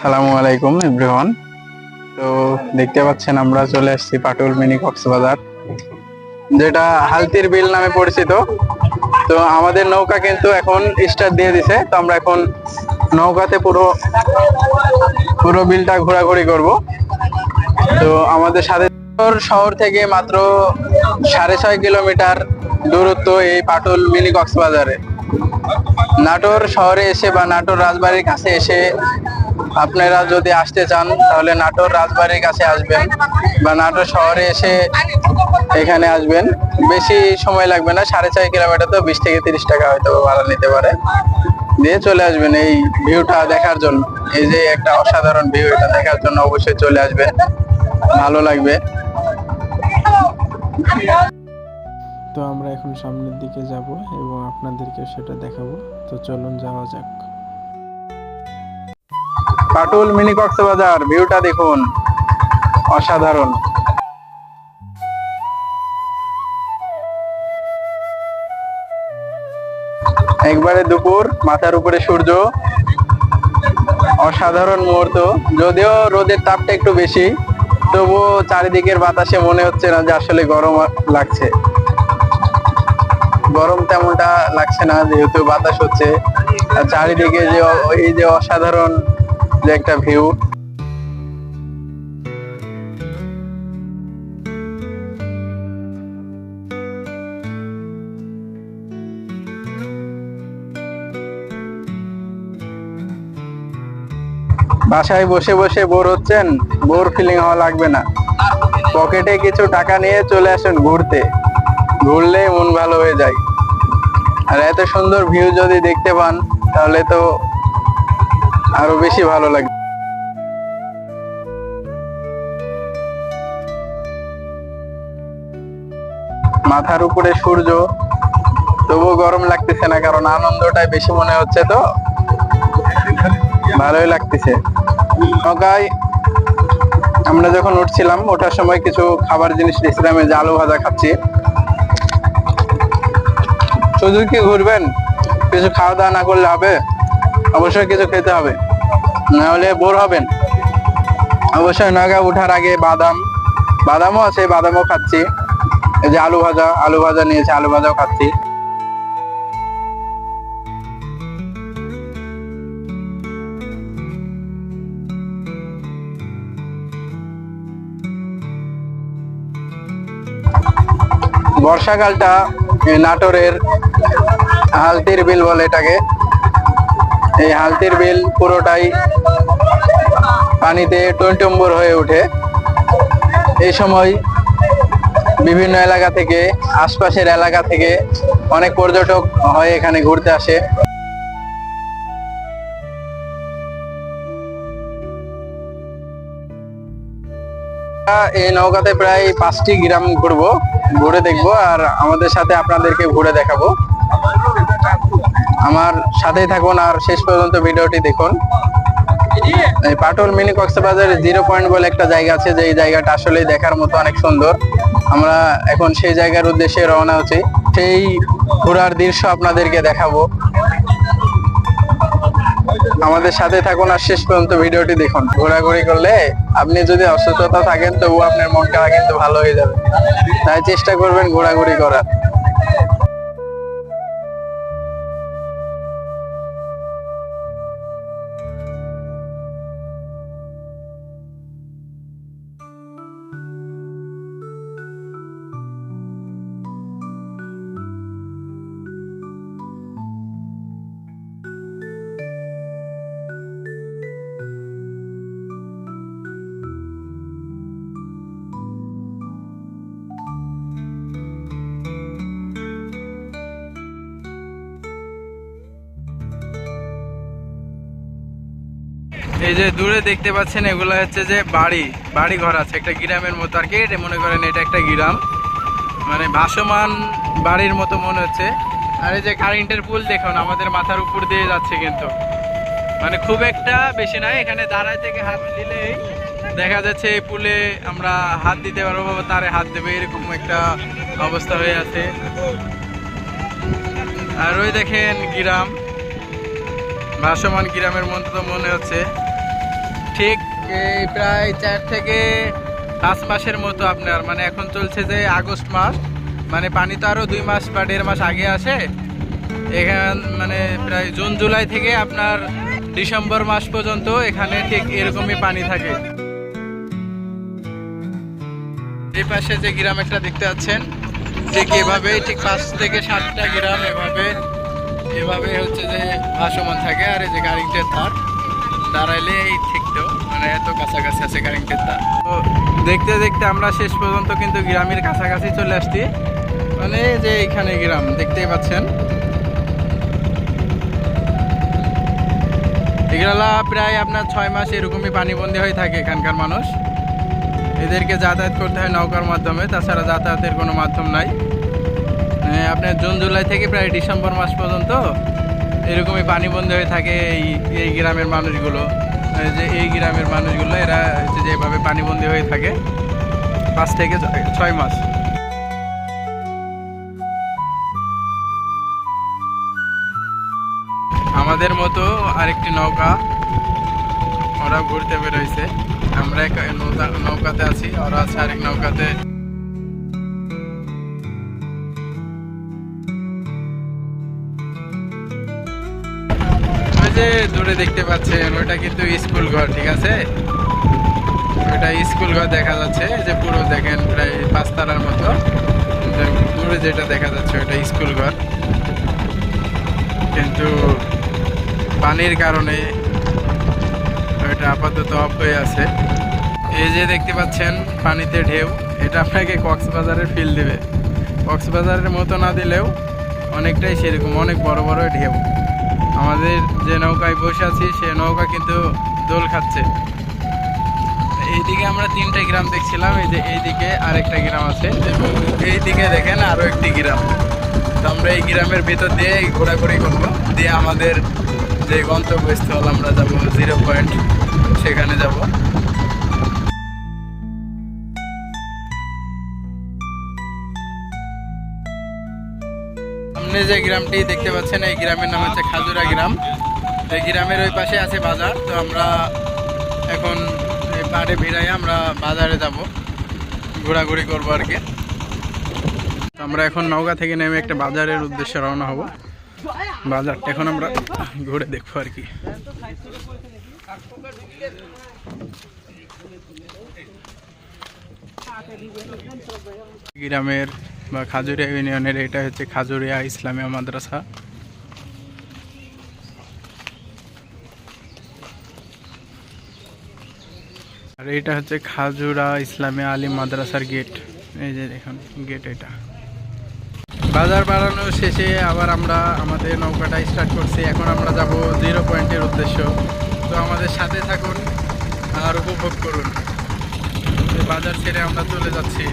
সালামু আলাইকুম, এভরিওয়ান। তো দেখতে পাচ্ছেন, আমরা চলে আসছি পাটুল মিনি কক্সবাজার, যেটা হালতির বিল নামে পরিচিত। তো আমাদের নৌকা কিন্তু এখন স্টার্ট দিয়ে দিছে। তো আমরা এখন নৌকাতে পুরো পুরো বিলটা ঘোরাঘুরি করব। তো আমাদের সাথে শহর থেকে মাত্র সাড়ে ছয় কিলোমিটার দূরত্ব এই পাটুল মিনি কক্সবাজারে। নাটোর শহরে এসে বা নাটোর রাজবাড়ির কাছে এসে আপনারা যদি আসতে চান, তাহলে নাটোর রাজবাড়ির কাছে আসবেন বা নাটোর শহরে এসে এখানে আসবেন। বেশি সময় লাগবে না, সাড়ে চার কিলোমিটার তো, বিশ থেকে তিরিশ টাকা হয়তো ভাড়া নিতে পারে। দিয়ে চলে আসবেন এই ভিউটা দেখার জন্য। এই যে একটা অসাধারণ ভিউ, এটা দেখার জন্য অবশ্যই চলে আসবেন। ভালো লাগবে। তো আমরা এখন সামনের দিকে যাব এবং আপনাদেরকে সেটা দেখাবো। তো চলুন যাওয়া যাক। পাটুল মিনি কক্সবাজার, ভিউটা দেখুন। অসাধারণ। একবারে দুপুর, মাথার উপরে সূর্য। অসাধারণ মুহূর্ত। যদিও রোদের তাপটা একটু বেশি, তবুও চারিদিকের বাতাসে মনে হচ্ছে না যে আসলে গরম লাগছে। গরম তেমনটা লাগছে না, যেহেতু বাতাস হচ্ছে। চারিদিকে যে, এই যে অসাধারণ যে একটা ভিউ বাসায় বসে বসে বোর হচ্ছেন, বোর ফিলিং হওয়া লাগবে না। পকেটে কিছু টাকা নিয়ে চলে আসেন ঘুরতে। ঘুরলে মন ভালো হয়ে যায়। আর এত সুন্দর ভিউ যদি দেখতে পান, তাহলে তো আরও বেশি ভালো লাগবে। মাথার উপরে সূর্য, তবুও গরম লাগতেছে না, কারণ আনন্দটাই বেশি মনে হচ্ছে তো। ভালোই লাগতেছে। আমরা যখন উঠছিলাম, ওঠার সময় কিছু খাবার জিনিস নিয়েছিলাম যে আলু ভাজা খাচ্ছি। শুধু কি ঘুরবেন? কিছু খাওয়া দাওয়া না করলে হবে? অবশ্যই কিছু খেতে হবে। না হলে বোর হবেন। অবশ্যই নৌকা উঠার আগে বাদাম, বাদামও আছে, বাদামও খাচ্ছি। এই যে আলু ভাজা আলু ভাজা নিয়েছে, আলু ভাজাও খাচ্ছি। বর্ষাকালটা নাটোরের হালতির বিল বলে এটাকে। এই হালতির বিল পুরোটাই পানিতে টইটম্বর হয়ে ওঠে। এই সময় বিভিন্ন এলাকা থেকে, আশপাশের এলাকা থেকে অনেক পর্যটক হয় এখানে ঘুরতে আসে। এই নৌকাতে প্রায় পাঁচটি গ্রাম ঘুরবো, ঘুরে দেখব, আর আমাদের সাথে আপনাদেরকে ঘুরে দেখাবো। আমার সাথেই থাকুন আর শেষ পর্যন্ত ভিডিওটি দেখুন। পাটল মিনি কক্সবাজারে জিরো পয়েন্ট বলে একটা জায়গা আছে যে জায়গাটা আসলে দেখার মতো অনেক সুন্দর। আমরা এখন সেই জায়গার উদ্দেশ্যে রওনা হচ্ছি। সেই ঘোরার দৃশ্য আপনাদেরকে দেখাবো। আমাদের সাথে থাকুন আর শেষ পর্যন্ত ভিডিওটি দেখুন। ঘোরাঘুরি করলে আপনি যদি অসুস্থতা থাকেন তবু আপনার মনটা কিন্তু ভালো হয়ে যাবে। তাই চেষ্টা করবেন ঘোরাঘুরি করার। এই যে দূরে দেখতে পাচ্ছেন, এগুলো হচ্ছে যে বাড়ি বাড়ি ঘর আছে, একটা গ্রামের মতো আর কি। এটা মনে করেন এটা একটা গ্রাম। মানে ভাসমান বাড়ির মতো মনে হচ্ছে। আর এই যে কারেন্টের পুল দেখুন, আমাদের মাথার উপর দিয়ে যাচ্ছে কিন্তু। মানে খুব একটা বেশি নয়, এখানে দাঁড়ায় থেকে হাত দিলেই দেখা যাচ্ছে এই পুলে আমরা হাত দিতে পারব তারে হাত দেবে, এরকম একটা অবস্থা হয়ে আছে। আর ওই দেখেন গ্রাম, ভাসমান গ্রামের মতো মনে হচ্ছে। ঠিক, এই প্রায় চার থেকে পাঁচ মাসের মতো আপনার মানে এখন চলছে যে আগস্ট মাস মানে পানি তো আরও দুই মাস বা দেড় মাস আগে আসে। এখান মানে প্রায় জুন, জুলাই থেকে আপনার ডিসেম্বর মাস পর্যন্ত এখানে ঠিক এরকমই পানি থাকে। এই পাশে যে গ্রাম একটা দেখতে পাচ্ছেন, ঠিক এভাবে ঠিক পাঁচ থেকে সাতটা গ্রাম এভাবে এভাবে হচ্ছে যে ভাসমান থাকে। আর এই যে কারেন্টের তার দাঁড়াইলে এই মানে এত কাছাকাছি আছে কারেন্টের তো দেখতে দেখতে আমরা শেষ পর্যন্ত কিন্তু গ্রামের কাছাকাছি চলে আসছি। মানে যে এখানে গ্রাম, দেখতেই পাচ্ছেন। এগুলা প্রায় আপনার ছয় মাস এরকমই পানিবন্দী হয়ে থাকে এখানকার মানুষ। এদেরকে যাতায়াত করতে হয় নৌকার মাধ্যমে, তাছাড়া যাতায়াতের কোনো মাধ্যম নাই। আপনার জুন জুলাই থেকে প্রায় ডিসেম্বর মাস পর্যন্ত এরকমই পানিবন্দী হয়ে থাকে এই এই গ্রামের মানুষগুলো। যে এই গ্রামের মানুষগুলো, এরা হচ্ছে যেভাবে পানিবন্দী হয়ে থাকে, পাঁচ থেকে ছয়- মাস। আমাদের মতো আরেকটি নৌকা ওরা ঘুরতে বেরোইছে আমরা নৌকাতে আছি, ওরা আছে আরেক নৌকাতে। যে দূরে দেখতে পাচ্ছেন, ওটা কিন্তু স্কুল ঘর, ঠিক আছে? ওটা স্কুল ঘর দেখা যাচ্ছে যে পুরো দেখেন প্রায় পাঁচতলার মতো। দূরে যেটা দেখা যাচ্ছে, ওটা স্কুল ঘর। কিন্তু পানির কারণে ওটা আপাতত অফ হয়ে আছে। এই যে দেখতে পাচ্ছেন, পানিতে ঢেউ। এটা আপনাকে কক্সবাজারের ফিল দেবে। কক্সবাজারের মতো না দিলেও অনেকটাই সেরকম, অনেক বড় বড় ঢেউ। আমাদের যে নৌকায় বসে আছি, সে নৌকা কিন্তু দোল খাচ্ছে। এইদিকে আমরা তিনটা গ্রাম দেখছিলাম, এই যে এইদিকে আরেকটা গ্রাম আছে। এইদিকে দেখেন আরও একটি গ্রাম। তো আমরা এই গ্রামের ভিতর দিয়ে ঘোরাঘুরি করব। দিয়ে আমাদের যে গন্তব্যস্থল, আমরা যাব জিরো পয়েন্ট সেখানে যাব। সামনে যে গ্রামটি দেখতে পাচ্ছেন, এই গ্রামের নাম হচ্ছে খাজুরা গ্রাম। এই গ্রামের ওই পাশে আছে বাজার, তো আমরা এখন পাড়ে ভিড়াই আমরা বাজারে যাব, ঘোরাঘুরি করব আর কি। আমরা এখন নৌকা থেকে নেমে একটা বাজারের উদ্দেশ্যে রওনা হব। বাজারটা এখন আমরা ঘুরে দেখব আর কি। গ্রামের বা খাজুরিয়া ইউনিয়নের, এটা হচ্ছে খাজুরিয়া ইসলামিয়া মাদ্রাসা। আর এটা হচ্ছে খাজুরা ইসলামিয়া আলী মাদ্রাসার গেট। এই যে দেখুন, গেট এটা। বাজার বাড়ানো শেষে আবার আমরা আমাদের নৌকাটা স্টার্ট করছি। এখন আমরা যাব জিরো পয়েন্টের উদ্দেশ্য। তো আমাদের সাথে থাকুন আর উপভোগ করুন। বাজার ছেড়ে আমরা চলে যাচ্ছি।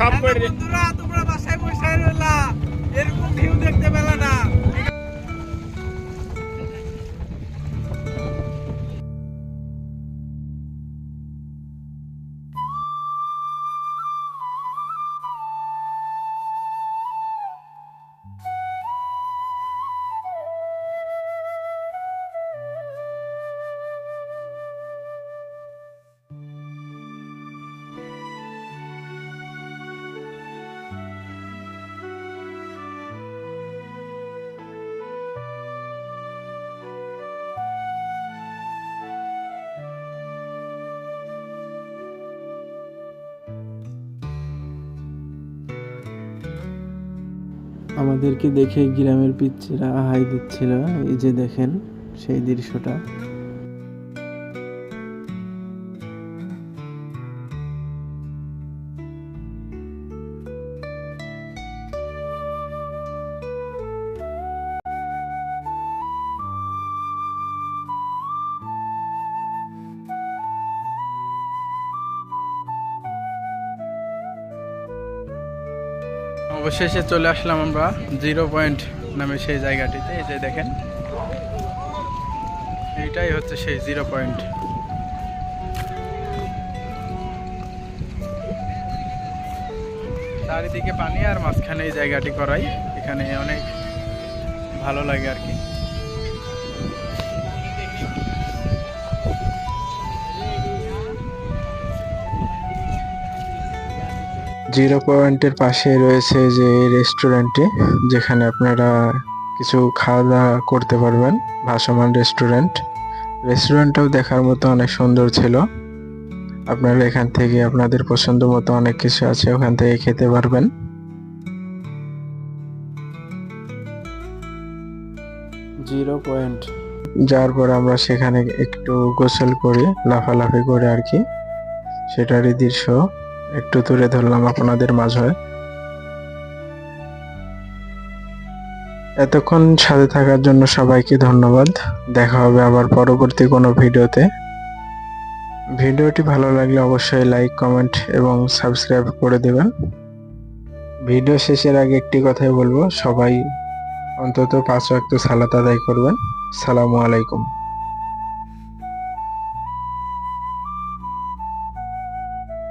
বন্ধুরা তোমরা বাসায় বসে রইলা। এরকম ভিউ দেখতে পেলা না। আমাদেরকে দেখে গ্রামের পিচ্ছিরা হাই দিচ্ছিল। এই যে দেখেন সেই দৃশ্যটা। অবশেষে চলে আসলাম আমরা জিরো পয়েন্ট নামে সেই জায়গাটিতে, এই যে দেখেন। এইটাই হচ্ছে সেই জিরো পয়েন্ট। চারিদিকে পানি আর মাঝখানে এই জায়গাটি করাই, এখানে অনেক ভালো লাগে আর কি। জিরো পয়েন্টের পাশে রয়েছে যে রেস্টুরেন্টটি যেখানে আপনারা কিছু খাওয়া দাওয়া করতে পারবেন ভাসমান রেস্টুরেন্ট। রেস্টুরেন্টটাও দেখার মতো অনেক সুন্দর ছিল। আপনারা এখান থেকে আপনাদের পছন্দ মতো অনেক কিছু আছে ওখান থেকে খেতে পারবেন। Zero point. যাওয়ার পর আমরা সেখানে একটু গোসল করি লাফালাফি করে আর কি। সেটারই দৃশ্য। একটু তুলে ধরলাম আপনাদের মাঝে। এতক্ষণ সাথে থাকার জন্য সবাইকে ধন্যবাদ। দেখা হবে আবার পরবর্তী কোনো ভিডিওতে। ভিডিওটি ভালো লাগলে অবশ্যই লাইক, কমেন্ট এবং সাবস্ক্রাইব করে দেবেন। ভিডিও শেষের আগে একটি কথাই বলব, সবাই অন্তত পাঁচ ওয়াক্ত সালাত আদায় করবেন। সালামু আলাইকুম।